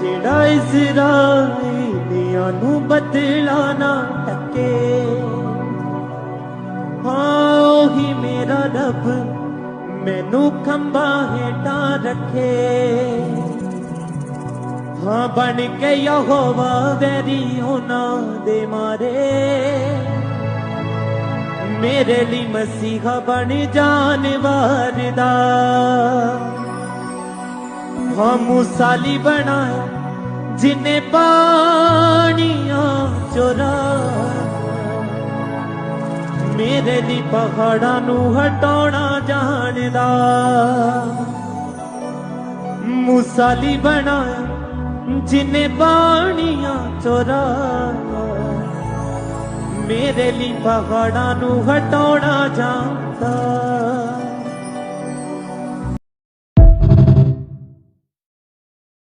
ਜਿਹੜਾ ਇਜ਼ਰਾਈਲੀਆਂ ਨੂੰ ਬਦਲਾ ਨਾ ਟਕੇ। ਹਾਂ, ਉਹੀ ਮੇਰਾ ਰੱਬ, ਮੈਨੂੰ ਖੰਭਾ ਹੇਠਾਂ ਰੱਖੇ। ਹਾਂ, ਬਣ ਕੇ ਯਹੋਵਾ ਵੈਰੀ ਉਹਨਾਂ ਦੇ ਮਾਰੇ। ਮੇਰੇ ਲਈ ਮਸੀਹਾ ਬਣ ਜਾਨਵਰ ਵਾਰਦਾ। ਹਾਂ ਮੁਸਾਲੀ ਬਣਾਇਆ, ਜਿਨੇ ਪਾਣੀਆਂ ਚੋਰਾ ਮੇਰੇ ਲਈ ਪਹਾੜਾਂ ਨੂੰ ਹਟਾਉਣਾ ਜਾਣਦਾ। ਮੂਸਾਲੀ ਬਣਾਇਆ, ਜਿਨੇ ਪਾਣੀਆਂ ਚੋਰਾ ਮੇਰੇ ਲਈ ਪਹਾੜਾਂ ਨੂੰ ਹਟਾਉਣਾ ਜਾਂਦਾ